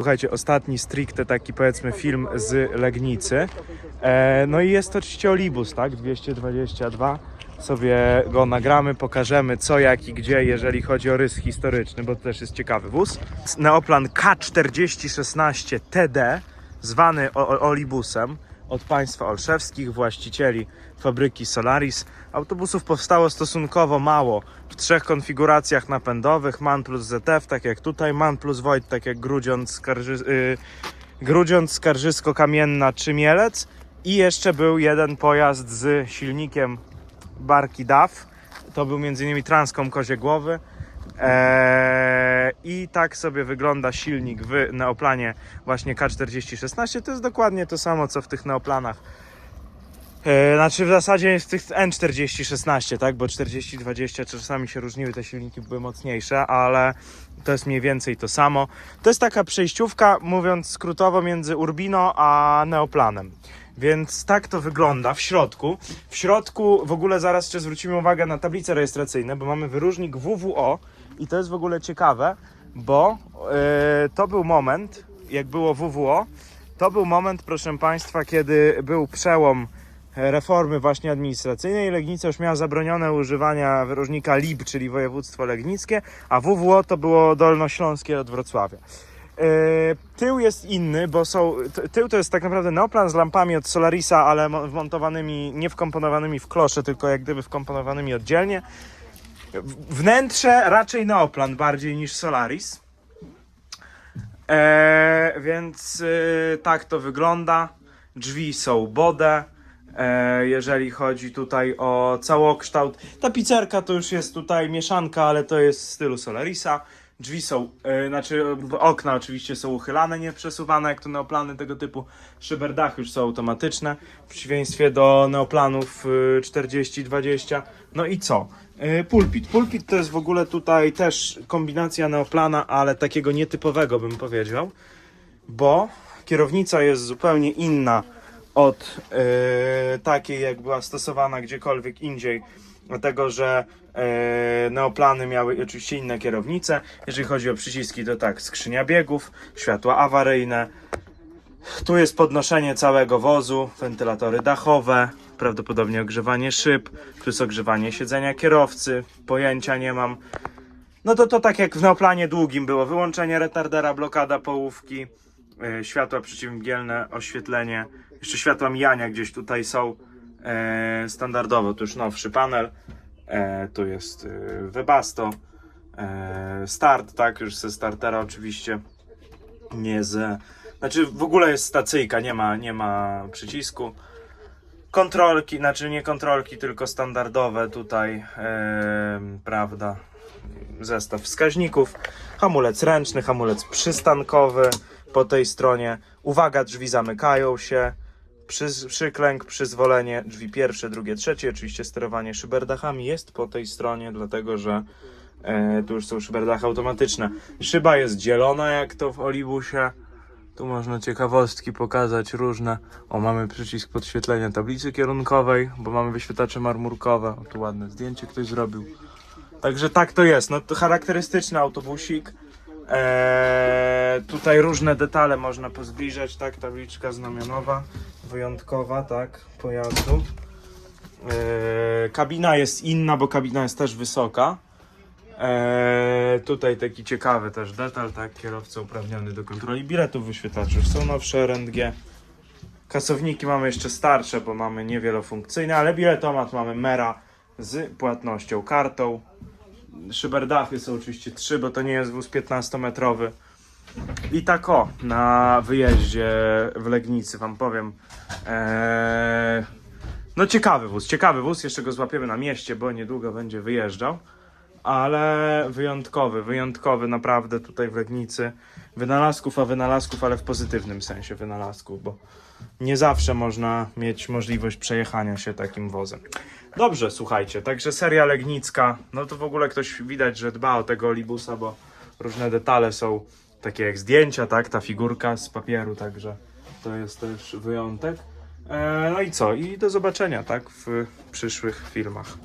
Słuchajcie, ostatni stricte taki powiedzmy film z Legnicy. E, no i jest to oczywiście Olibus, tak? 222. Sobie go nagramy, pokażemy co, jak i gdzie, jeżeli chodzi o rys historyczny, bo to też jest ciekawy wóz. Neoplan K4016 TD, zwany o- Olibusem od państwa olszewskich, właścicieli fabryki Solaris. Autobusów powstało stosunkowo mało w trzech konfiguracjach napędowych, MAN plus ZF, tak jak tutaj, MAN plus Void, tak jak Grudziądz, Skarży, y, Grudziądz Skarżysko-Kamienna czy Mielec i jeszcze był jeden pojazd z silnikiem barki DAF, to był m.in. Transcom Kozie Głowy. Eee, I tak sobie wygląda silnik w Neoplanie właśnie K4016. To jest dokładnie to samo co w tych Neoplanach. Eee, znaczy w zasadzie w tych N4016, tak? Bo 4020 czasami się różniły, te silniki były mocniejsze, ale to jest mniej więcej to samo. To jest taka przejściówka, mówiąc skrótowo, między Urbino a Neoplanem. Więc tak to wygląda w środku. W środku w ogóle zaraz jeszcze zwrócimy uwagę na tablice rejestracyjne, bo mamy wyróżnik WWO i to jest w ogóle ciekawe, bo e, to był moment, jak było WWO, to był moment, proszę Państwa, kiedy był przełom reformy właśnie administracyjnej. Legnica już miała zabronione używania wyróżnika LIB, czyli województwo legnickie, a WWO to było dolnośląskie od Wrocławia. E, Tył jest inny, bo są. ty- Tył to jest tak naprawdę neoplan z lampami od Solarisa, ale mo- wmontowanymi, nie wkomponowanymi w klosze, tylko jak gdyby wkomponowanymi oddzielnie. Wnętrze raczej neoplan bardziej niż Solaris. E, więc e, tak to wygląda. Drzwi są bode. E, jeżeli chodzi tutaj o całokształt, tapicerka to już jest tutaj mieszanka, ale to jest w stylu Solarisa. Drzwi są, e, znaczy e, okna oczywiście są uchylane, nie przesuwane, jak to neoplany tego typu. Szyberdachy już są automatyczne, w przeciwieństwie do neoplanów e, 40-20. No i co? E, Pulpit. Pulpit to jest w ogóle tutaj też kombinacja neoplana, ale takiego nietypowego bym powiedział, bo kierownica jest zupełnie inna od e, takiej, jak była stosowana gdziekolwiek indziej, dlatego że e, neoplany miały oczywiście inne kierownice. Jeżeli chodzi o przyciski, to tak, skrzynia biegów, światła awaryjne. Tu jest podnoszenie całego wozu, wentylatory dachowe, prawdopodobnie ogrzewanie szyb, plus ogrzewanie siedzenia kierowcy, pojęcia nie mam. No to to tak jak w neoplanie długim było, wyłączenie retardera, blokada połówki, e, światła przeciwmgielne, oświetlenie, jeszcze światła mijania gdzieś tutaj są e, standardowo, to już nowszy panel, e, tu jest e, Webasto, e, start, tak, już ze startera oczywiście, nie z, znaczy w ogóle jest stacyjka, nie ma, nie ma przycisku, kontrolki, znaczy nie kontrolki, tylko standardowe tutaj, e, prawda, zestaw wskaźników, hamulec ręczny, hamulec przystankowy po tej stronie. Uwaga, drzwi zamykają się. Przy, przyklęk, przyzwolenie, drzwi pierwsze, drugie, trzecie. Oczywiście sterowanie szyberdachami jest po tej stronie, dlatego że e, tu już są szyberdachy automatyczne. Szyba jest dzielona, jak to w Olibusie. Tu można ciekawostki pokazać różne. O, mamy przycisk podświetlenia tablicy kierunkowej, bo mamy wyświetlacze marmurkowe. O, tu ładne zdjęcie ktoś zrobił. Także tak to jest. No to charakterystyczny autobusik. Eee, tutaj różne detale można pozbliżać, tak? Tabliczka znamionowa, wyjątkowa, tak? Pojazdu. Eee, kabina jest inna, bo kabina jest też wysoka. Eee, tutaj taki ciekawy też detal, tak? Kierowca uprawniony do kontroli biletów, wyświetlacze już są nowsze RNG. Kasowniki mamy jeszcze starsze, bo mamy niewielofunkcyjne, ale biletomat mamy Mera z płatnością kartą. Szyberdachy są oczywiście trzy, bo to nie jest wóz 15-metrowy. I tak o, na wyjeździe w Legnicy wam powiem. Eee, no ciekawy wóz, ciekawy wóz, jeszcze go złapiemy na mieście, bo niedługo będzie wyjeżdżał. Ale wyjątkowy, wyjątkowy naprawdę tutaj w Legnicy. Wynalazków, a wynalazków, ale w pozytywnym sensie wynalazków, bo nie zawsze można mieć możliwość przejechania się takim wozem. Dobrze, słuchajcie, także seria Legnicka, no to w ogóle ktoś widać, że dba o tego Olibusa, bo różne detale są takie jak zdjęcia, tak, ta figurka z papieru, także to jest też wyjątek. E, no i co? I do zobaczenia, tak, w przyszłych filmach.